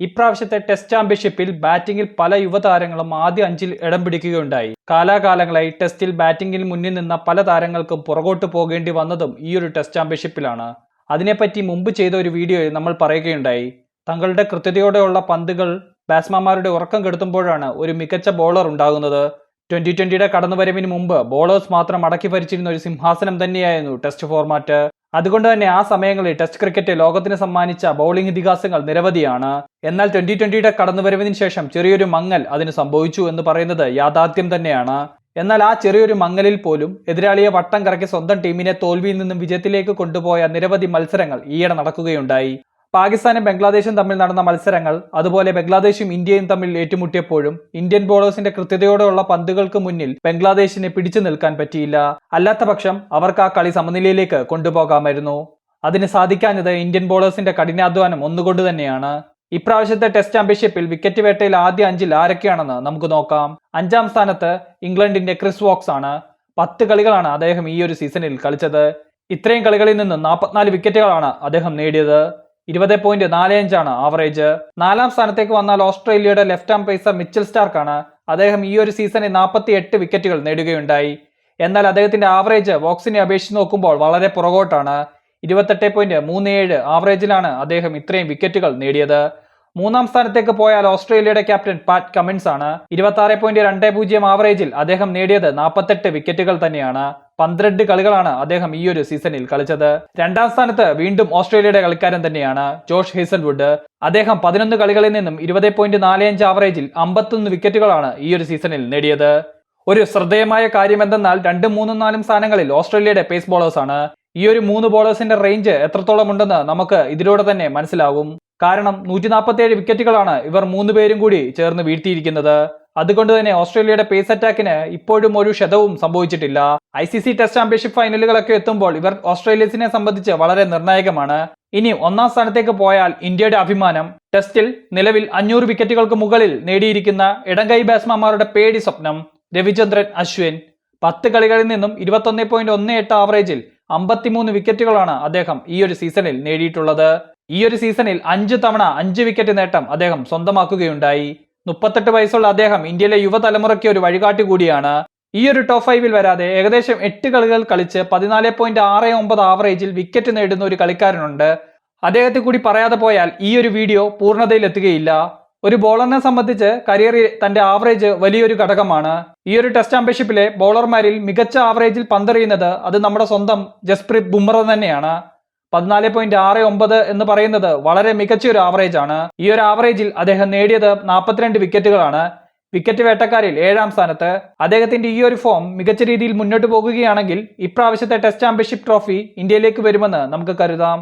ഇപ്രാവശ്യത്തെ ടെസ്റ്റ് ചാമ്പ്യൻഷിപ്പിൽ ബാറ്റിംഗിൽ പല യുവതാരങ്ങളും ആദ്യ അഞ്ചിൽ ഇടം പിടിക്കുകയുണ്ടായി. കാലാകാലങ്ങളായി ടെസ്റ്റിൽ ബാറ്റിംഗിൽ മുന്നിൽ നിന്ന പല താരങ്ങൾക്കും പുറകോട്ട് പോകേണ്ടി വന്നതും ഈ ഒരു ടെസ്റ്റ് ചാമ്പ്യൻഷിപ്പിലാണ്. അതിനെപ്പറ്റി മുമ്പ് ചെയ്ത ഒരു വീഡിയോയിൽ നമ്മൾ പറയുകയുണ്ടായി. തങ്ങളുടെ കൃത്യതയോടെയുള്ള പന്തുകൾ ബാറ്റ്സ്മാൻമാരുടെ ഉറക്കം കെടുത്തുമ്പോഴാണ് ഒരു മികച്ച ബോളർ ഉണ്ടാകുന്നത്. ട്വന്റി ട്വന്റിയുടെ കടന്നുവരവിന് മുമ്പ് ബോളേഴ്സ് മാത്രം അടക്കി ഭരിച്ചിരുന്ന ഒരു സിംഹാസനം തന്നെയായിരുന്നു ടെസ്റ്റ് ഫോർമാറ്റ്. അതുകൊണ്ട് തന്നെ ആ സമയങ്ങളിൽ ടെസ്റ്റ് ക്രിക്കറ്റ് ലോകത്തിന് സമ്മാനിച്ച ബൗളിംഗ് ഇതിഹാസങ്ങൾ നിരവധിയാണ്. എന്നാൽ ട്വന്റി ട്വന്റിയുടെ കടന്നുവരവിന് ശേഷം ചെറിയൊരു മങ്ങൽ അതിന് സംഭവിച്ചു എന്ന് പറയുന്നത് യാഥാർത്ഥ്യം തന്നെയാണ്. എന്നാൽ ആ ചെറിയൊരു മങ്ങലിൽ പോലും എതിരാളിയെ വട്ടം കറക്കി സ്വന്തം ടീമിനെ തോൽവിയിൽ നിന്നും വിജയത്തിലേക്ക് കൊണ്ടുപോയ നിരവധി മത്സരങ്ങൾ ഈയിടെ നടക്കുകയുണ്ടായി. പാകിസ്ഥാനും ബംഗ്ലാദേശും തമ്മിൽ നടന്ന മത്സരങ്ങൾ അതുപോലെ ബംഗ്ലാദേശും ഇന്ത്യയും തമ്മിൽ ഏറ്റുമുട്ടിയപ്പോഴും ഇന്ത്യൻ ബോളേഴ്സിന്റെ കൃത്യതയോടെയുള്ള പന്തുകൾക്ക് മുന്നിൽ ബംഗ്ലാദേശിന് പിടിച്ചു നിൽക്കാൻ പറ്റിയില്ല. അല്ലാത്ത പക്ഷം അവർക്ക് ആ കളി സമനിലയിലേക്ക് കൊണ്ടുപോകാമായിരുന്നു. അതിന് സാധിക്കാഞ്ഞത് ഇന്ത്യൻ ബോളേഴ്സിന്റെ കഠിനാധ്വാനം ഒന്നുകൊണ്ട് തന്നെയാണ്. ഇപ്രാവശ്യത്തെ ടെസ്റ്റ് ചാമ്പ്യൻഷിപ്പിൽ വിക്കറ്റ് വേട്ടയിൽ ആദ്യ അഞ്ചിൽ ആരൊക്കെയാണെന്ന് നമുക്ക് നോക്കാം. അഞ്ചാം സ്ഥാനത്ത് ഇംഗ്ലണ്ടിന്റെ ക്രിസ് വോക്സ് ആണ്. പത്ത് കളികളാണ് അദ്ദേഹം ഈ ഒരു സീസണിൽ കളിച്ചത്. ഇത്രയും കളികളിൽ നിന്ന് നാൽപ്പത്തിനാല് വിക്കറ്റുകളാണ് അദ്ദേഹം നേടിയത്. ഇരുപത് പോയിന്റ് നാല് അഞ്ചാണ് ആവറേജ് നാലാം സ്ഥാനത്തേക്ക് വന്നാൽ ഓസ്ട്രേലിയയുടെ ലെഫ്റ്റ് ആം പേസർ മിച്ചൽ സ്റ്റാർക്കാണ്. അദ്ദേഹം ഈ ഒരു സീസണിൽ നാൽപ്പത്തി എട്ട് വിക്കറ്റുകൾ നേടുകയുണ്ടായി. എന്നാൽ അദ്ദേഹത്തിന്റെ ആവറേജ് വോക്സിനെ അപേക്ഷിച്ച് നോക്കുമ്പോൾ വളരെ പുറകോട്ടാണ്. ഇരുപത്തെട്ട് പോയിന്റ് മൂന്ന് ഏഴ് ആവറേജിലാണ് അദ്ദേഹം ഇത്രയും വിക്കറ്റുകൾ നേടിയത്. മൂന്നാം സ്ഥാനത്തേക്ക് പോയാൽ ഓസ്ട്രേലിയയുടെ ക്യാപ്റ്റൻ പാറ്റ് കമിൻസ് ആണ് ഇരുപത്തി ആറ് പോയിന്റ് രണ്ട് പൂജ്യം ആവറേജിൽ അദ്ദേഹം നേടിയത് നാൽപ്പത്തെട്ട് വിക്കറ്റുകൾ തന്നെയാണ്. പന്ത്രണ്ട് കളികളാണ് അദ്ദേഹം ഈ ഒരു സീസണിൽ കളിച്ചത്. രണ്ടാം സ്ഥാനത്ത് വീണ്ടും ഓസ്ട്രേലിയയുടെ കളിക്കാരൻ തന്നെയാണ് ജോഷ് ഹേസൽവുഡ് അദ്ദേഹം പതിനൊന്ന് കളികളിൽ നിന്നും ഇരുപത് പോയിന്റ് നാല് അഞ്ച് ആവറേജിൽ അമ്പത്തൊന്ന് വിക്കറ്റുകളാണ് ഈ ഒരു സീസണിൽ നേടിയത്. ഒരു ശ്രദ്ധേയമായ കാര്യം എന്തെന്നാൽ രണ്ടും മൂന്നും നാലും സ്ഥാനങ്ങളിൽ ഓസ്ട്രേലിയയുടെ പേസ് ബോളേഴ്സ് ആണ്. ഈ ഒരു മൂന്ന് ബോളേഴ്സിന്റെ റേഞ്ച് എത്രത്തോളം ഉണ്ടെന്ന് നമുക്ക് ഇതിലൂടെ തന്നെ മനസ്സിലാകും. കാരണം നൂറ്റി നാൽപ്പത്തിയേഴ് വിക്കറ്റുകളാണ് ഇവർ മൂന്ന് പേരും കൂടി ചേർന്ന് വീഴ്ത്തിയിരിക്കുന്നത്. അതുകൊണ്ട് തന്നെ ഓസ്ട്രേലിയയുടെ പേസ് അറ്റാക്കിന് ഇപ്പോഴും ഒരു ക്ഷതവും സംഭവിച്ചിട്ടില്ല. I C C test championship ഫൈനലുകളൊക്കെ എത്തുമ്പോൾ ഇവർ ഓസ്ട്രേലിയസിനെ സംബന്ധിച്ച് വളരെ നിർണായകമാണ്. ഇനി ഒന്നാം സ്ഥാനത്തേക്ക് പോയാൽ ഇന്ത്യയുടെ അഭിമാനം. ടെസ്റ്റിൽ നിലവിൽ അഞ്ഞൂറ് വിക്കറ്റുകൾക്ക് മുകളിൽ നേടിയിരിക്കുന്ന ഇടങ്കൈ ബാറ്റ്സ്മാൻമാരുടെ പേടി സ്വപ്നം. രവിചന്ദ്രൻ അശ്വിൻ. പത്ത് കളികളിൽ നിന്നും ഇരുപത്തൊന്ന് പോയിന്റ് ഒന്ന് എട്ട് ആവറേജിൽ അമ്പത്തിമൂന്ന് വിക്കറ്റുകളാണ് അദ്ദേഹം ഈ ഒരു സീസണിൽ നേടിയിട്ടുള്ളത്. ഈ ഒരു സീസണിൽ അഞ്ച് തവണ അഞ്ച് വിക്കറ്റ് നേട്ടം അദ്ദേഹം സ്വന്തമാക്കുകയുണ്ടായി. മുപ്പത്തെട്ട് വയസ്സുള്ള അദ്ദേഹം ഇന്ത്യയിലെ യുവതലമുറയ്ക്ക് ഒരു വഴികാട്ടി കൂടിയാണ്. ഈ ഒരു ടോപ്പ് ഫൈവിൽ വരാതെ ഏകദേശം എട്ട് കളികൾ കളിച്ച് പതിനാല് പോയിന്റ് ആറ് ഒമ്പത് ആവറേജിൽ വിക്കറ്റ് നേടുന്ന ഒരു കളിക്കാരനുണ്ട്. അദ്ദേഹത്തെ കൂടി പറയാതെ പോയാൽ ഈ ഒരു വീഡിയോ പൂർണതയിലെത്തുകയില്ല ഒരു ബോളറിനെ സംബന്ധിച്ച് കരിയറിൽ തന്റെ ആവറേജ് വലിയൊരു ഘടകമാണ്. ഈ ഒരു ടെസ്റ്റ് ചാമ്പ്യൻഷിപ്പിലെ ബോളർമാരിൽ മികച്ച ആവറേജിൽ പന്തെറിയുന്നത് അത് നമ്മുടെ സ്വന്തം ജസ്പ്രീത് ബുംറ തന്നെയാണ്. പതിനാല് പോയിന്റ് ആറ് ഒമ്പത് എന്ന് പറയുന്നത് വളരെ മികച്ച ഒരു ആവറേജ് ആണ്. ഈ ഒരു ആവറേജിൽ അദ്ദേഹം നേടിയത് നാൽപ്പത്തിരണ്ട് വിക്കറ്റുകളാണ് വിക്കറ്റ് വേട്ടക്കാരിൽ ഏഴാം സ്ഥാനത്ത് അദ്ദേഹത്തിന്റെ ഈ ഒരു ഫോം മികച്ച രീതിയിൽ മുന്നോട്ട് പോകുകയാണെങ്കിൽ ഇപ്രാവശ്യത്തെ ടെസ്റ്റ് ചാമ്പ്യൻഷിപ്പ് ട്രോഫി ഇന്ത്യയിലേക്ക് വരുമെന്ന് നമുക്ക് കരുതാം.